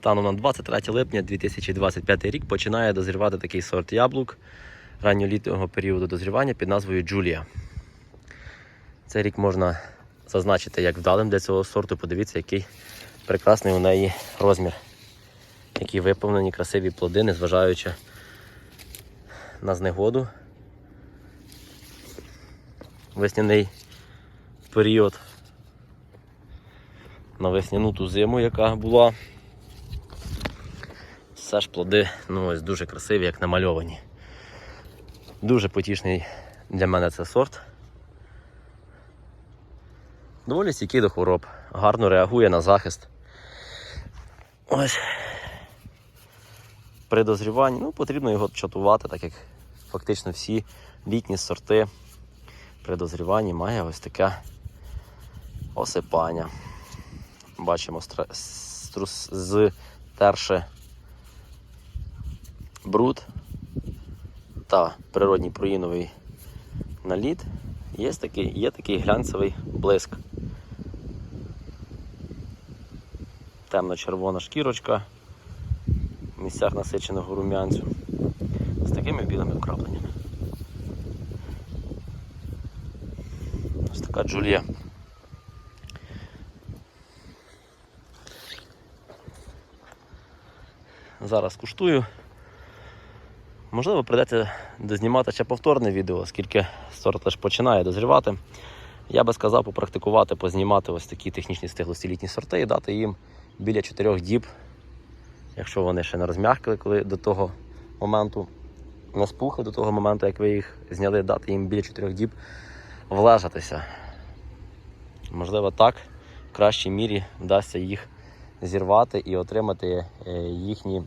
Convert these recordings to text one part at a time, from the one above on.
Станом на 23 липня 2025 рік починає дозрівати такий сорт яблук ранньолітнього періоду дозрівання під назвою Джулія. Цей рік можна зазначити як вдалим для цього сорту. Подивіться, який прекрасний у неї розмір, які виповнені красиві плоди, незважаючи на знегоду. Весняний період на весняну ту зиму, яка була. Все ж плоди ну, ось дуже красиві, як намальовані. Дуже потішний для мене це сорт. Доволі стійкий до хвороб, гарно реагує на захист. Ось. При дозріванні ну, потрібно його чатувати, так як фактично всі літні сорти при дозріванні має ось таке осипання. Бачимо струс з терше бруд та природній проїновий наліт. Є такий, є такий глянцевий блиск. Темно-червона шкірочка в місцях насиченого рум'янцю з такими білими вкрапленнями. Ось така джулія. Зараз куштую. Можливо, прийдеться дознімати ще повторне відео, оскільки сорт лише починає дозрівати. Я би сказав попрактикувати, познімати ось такі технічні стиглості літні сорти і дати їм біля 4 діб, якщо вони ще не розм'якли, коли до того моменту не спухли, до того моменту, як ви їх зняли, дати їм біля 4 діб влежатися. Можливо, так в кращій мірі вдасться їх зірвати і отримати е, їхні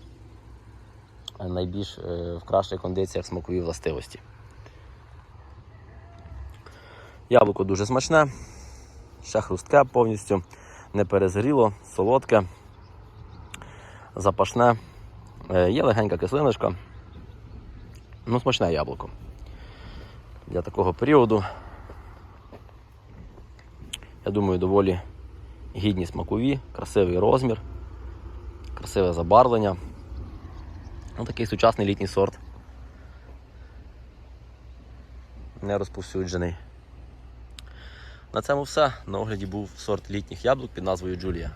найбільш е, в кращих кондиціях смакові властивості. Яблуко дуже смачне, ще хрустке повністю, не перезріло, солодке, запашне, Е, є легенька кислиночка. Ну, смачне яблуко. Для такого періоду, я думаю, доволі гідні смакові, красивий розмір, красиве забарвлення. Ну, такий сучасний літній сорт. Не розповсюджений. На цьому все. На огляді був сорт літніх яблук під назвою Джулія.